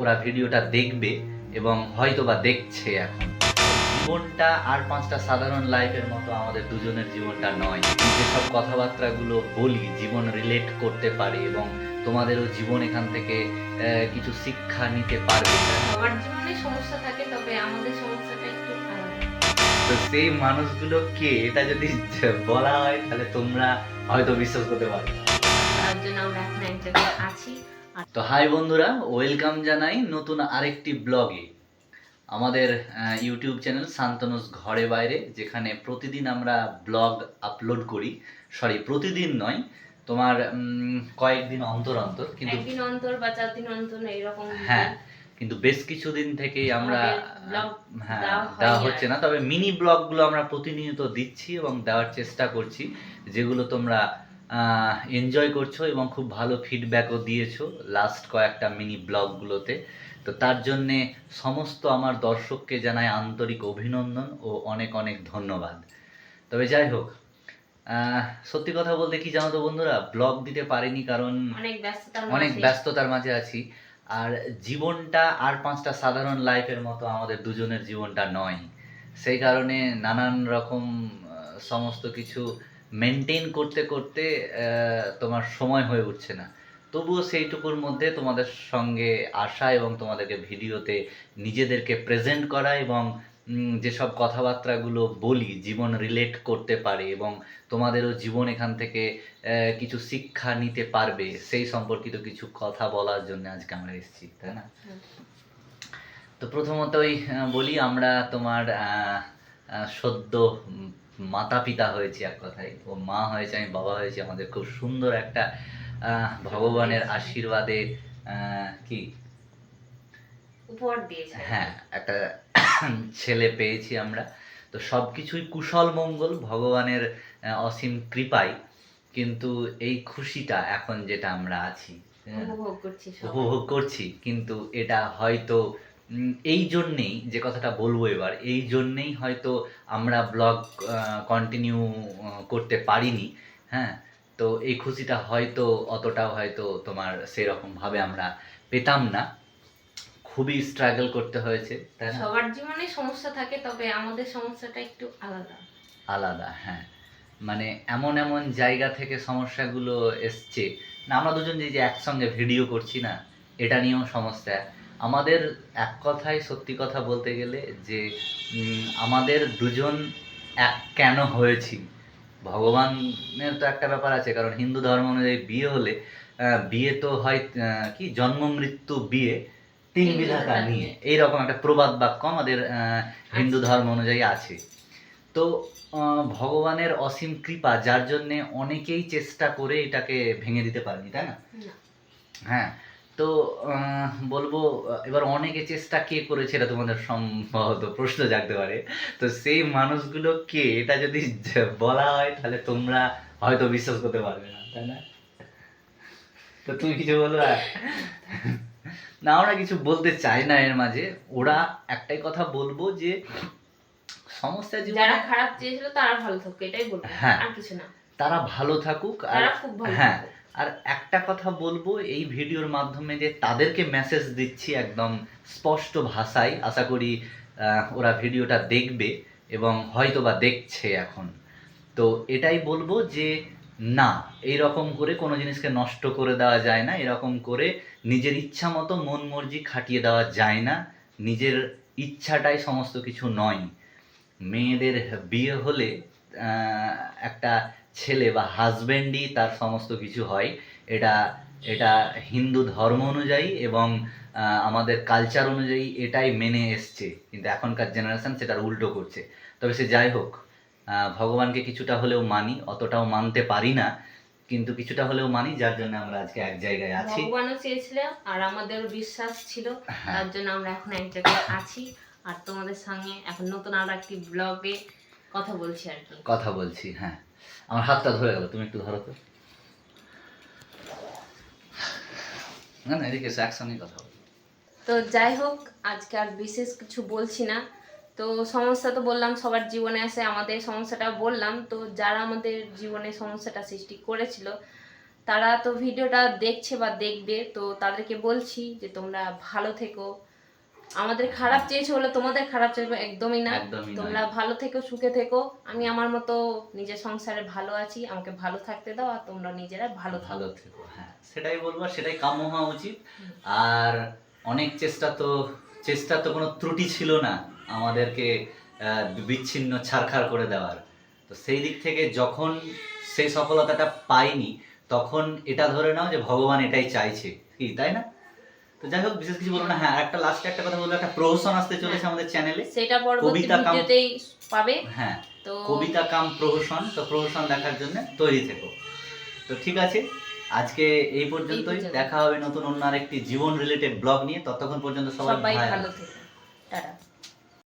ওরা ভিডিওটা দেখবে এবং হয়তো বা দেখছে এখন। জীবনটা আর পাঁচটা সাধারণ লাইফের মতো আমাদের দুজনের জীবনটা নয়। যেসব কথাবার্তাগুলো বলি জীবন রিলেট করতে পারে এবং তোমাদেরও জীবন এখান থেকে কিছু শিক্ষা নিতে পারবে। সবার জীবনে সমস্যা থাকে তবে আমাদের সমস্যাটা একটু তো সেই মানুষগুলো কে? এটা যদি বলা হয় তাহলে তোমরা হয়তো বিশ্বাস করতে পারবে। তার জন্য আমরা এখন এক জায়গায় আছি। তো হাই বন্ধুরা ওয়েলকাম জানাই নতুন আরেকটি ব্লগে। আমাদের ইউটিউব চ্যানেল শান্তনুস ঘরে বাইরে যেখানে প্রতিদিন আমরা ব্লগ আপলোড করি। সরি প্রতিদিন নয় তোমার কয়েকদিন অন্তর অন্তর কিন্তু একদিন অন্তর বা চার দিন অন্তর এরকম হ্যাঁ কিন্তু বেশ কিছুদিন থেকেই আমরা হ্যাঁ দেওয়া। হচ্ছে না। তবে মিনি ব্লগগুলো আমরা প্রতিনিয়ত দিচ্ছি এবং দেওয়ার চেষ্টা করছি যেগুলো তোমরা এনজয় করছ এবং খুব ভালো ফিডব্যাকও দিয়েছ লাস্ট কয়েকটা মিনি ব্লগগুলোতে তো তার জন্যে সমস্ত আমার দর্শককে জানাই আন্তরিক অভিনন্দন ও অনেক অনেক ধন্যবাদ। তবে যাই হোক সত্যি কথা বলতে কি জানো তো বন্ধুরা ব্লগ দিতে পারিনি কারণ অনেক ব্যস্ততার মাঝে। আছি। আর জীবনটা আর পাঁচটা সাধারণ লাইফের মতো আমাদের দুজনের জীবনটা নয়। সেই কারণে নানান রকম সমস্ত কিছু মেনটেন করতে করতে তোমার সময় হয়ে উঠছে না তবুও সেইটুকুর মধ্যে তোমাদের সঙ্গে আসা এবং তোমাদেরকে ভিডিওতে নিজেদেরকে প্রেজেন্ট করা এবং যেসব কথাবার্তাগুলো বলি, জীবন রিলেট করতে পারে এবং তোমাদেরও জীবন এখান থেকে কিছু শিক্ষা নিতে পারবে, সেই সম্পর্কিত কিছু কথা বলার জন্য আজকে আমরা এসেছি, তাই না। তো প্রথমতই বলি আমরা তোমার সদ্য মাতা পিতা হয়েছি এক কথায়। ও মা হয়েছে আমি বাবা হয়েছি। আমাদের খুব সুন্দর একটা আহ, ভগবানের আশীর্বাদে আহ, কি? উপহার দিয়েছে হ্যাঁ একটা ছেলে পেয়েছি আমরা। তো সব কিছুই কুশল মঙ্গল ভগবানের অসীম কৃপায়। কিন্তু এই খুশিটা এখন যেটা আমরা আছি হ্যাঁ, উপভোগ করছি। কিন্তু এটা হয়তো এই জন্যেই যে কথাটা বলব এবার এই জন্যেই হয়তো আমরা ব্লগ কন্টিনিউ করতে পারিনি হ্যাঁ? তো এই খুশিটা হয়তো অতটাও হয়তো তোমার সেরকম ভাবে আমরা পেতাম না। খুবই স্ট্রাগল করতে হয়েছে তাই না? সবার জীবনে সমস্যা থাকে তবে আমাদের সমস্যাটা একটু আলাদা। আলাদা হ্যাঁ। মানে এমন এমন জায়গা থেকে সমস্যাগুলো এসছে। না আমরা দুজন যে যে একসঙ্গে ভিডিও করছি না এটা নিয়েও সমস্যা। আমাদের এক কথায় সত্যি কথা বলতে গেলে যে আমাদের দুজন এক কেন হয়েছি? ভগবানের তো একটা ব্যাপার আছে কারণ হিন্দু ধর্ম অনুযায়ী বিয়ে হলে বিয়ে তো হয় কি জন্ম মৃত্যু বিয়ে তিন বিধাতা নিয়ে। এইরকম একটা প্রবাদ বাক্য আমাদের হিন্দু ধর্ম অনুযায়ী আছে। তো ভগবানের অসীম কৃপা যার জন্যে অনেকেই চেষ্টা করে এটাকে ভেঙে দিতে পারেনি তাই না। হ্যাঁ। তো বলব এবার অনেকে চেষ্টা কে করেছে এটা তোমাদের সম্ভবত প্রশ্ন জাগতে পারে। তো সেই মানুষগুলো কে? এটা যদি বলা হয় তাহলে তোমরা হয়তো বিশ্বাস করতে পারবে না তাই না? তো তুমি কিছু বলো না আমরা কিছু বলতে চাই না এর মাঝে। ওরা একটাই কথা বলব যে সমস্যা জীবনে যারা খারাপ চেয়েছিল তারা ভালো থাকুক এটাই বলব। হ্যাঁ। আর কিছু না। তারা ভালো থাকুক আর হ্যাঁ। আর একটা কথা বলব, এই ভিডিওর মাধ্যমে যে তাদেরকে মেসেজ দিচ্ছি একদম স্পষ্ট ভাষায়, আশা করি ওরা ভিডিওটা দেখবে এবং হয়তো বা দেখছে এখন। তো এটাই বলব যে, না এই রকম করে কোনো জিনিসকে নষ্ট করে দেওয়া যায় না, এরকম করে নিজের ইচ্ছা মতো মন মর্জি খাটিয়ে দেওয়া যায় না, নিজের ইচ্ছাটাই সমস্ত কিছু নয়। মেয়েদের বিয়ে হলে একটা ছেলে বা হাজব্যান্ডই তার সমস্ত কিছু হয়। এটা এটা হিন্দু ধর্ম অনুযায়ী এবং আমাদের কালচার অনুযায়ী এটাই মেনে এসছে। কিন্তু এখনকার জেনারেশন সেটার উল্টো করছে। তবে সে যাই হোক ভগবানকে কিছুটা হলেও মানি অতটাও মানতে পারি না কিন্তু কিছুটা হলেও মানি যার জন্য আমরা আজকে এক জায়গায় আছি। ভগবানও চেয়েছিল আর আমাদেরও বিশ্বাস ছিল। হ্যাঁ। তার জন্য আমরা এখন এক জায়গায় আছি। আর তোমাদের সঙ্গে এখন নতুন আর একটি ব্লগে কথা বলছি আর কি। কথা বলছি হ্যাঁ। আমার হাতটা ধরে গেল, তুমি একটু ধরো তো। না না, এদিকে একসঙ্গে কথা তো যাই হোক, আজকে আর বিশেষ কিছু বলছি না। তো সমস্যা তো বললাম, সবার জীবনে আসে আমাদের সমস্যাটা বললাম। তো যারা আমাদের জীবনে সমস্যাটা সৃষ্টি করেছিল, তারা তো ভিডিওটা দেখছে বা দেখবে। তো তাদেরকে বলছি যে তোমরা ভালো থেকো আমাদের খারাপ চেয়েছো বলে তোমাদের খারাপ চাইব একদমই না। তোমরা ভালো থেকো সুখে থেকো। আমি আমার মতো নিজের সংসারে ভালো আছি আমাকে ভালো থাকতে দাও আর তোমরা নিজেরা ভালো থাকো। ভালো থেকো হ্যাঁ। সেটাই বলব সেটাই কাম্য হওয়া উচিত। আর অনেক চেষ্টা তো চেষ্টা তো কোনো ত্রুটি ছিল না আমাদেরকে বিচ্ছিন্ন ছাড়খাড় করে দেওয়ার। তো সেই দিক থেকে যখন সেই সফলতাটা পাইনি তখন এটা ধরে নাও যে ভগবান এটাই চাইছে। কি তাই না? তো যাই হোক বিশেষ কিছু বলব না। হ্যাঁ একটা লাস্টে একটা কথা বলব। একটা প্রহসন আসতে চলেছে আমাদের চ্যানেলে সেটা পরবর্তী ভিডিওতেই পাবে। হ্যাঁ তো কবিতা কাম প্রহসন তো প্রহসন দেখার জন্য তৈরি থেকো। তো ঠিক আছে আজকে এই পর্যন্তই। পর্যন্ত। দেখা হবে নতুন অন্য আরেকটি জীবন রিলেটেড ব্লগ নিয়ে। ততক্ষণ পর্যন্ত সবাই ভালো থেকো। টাটা।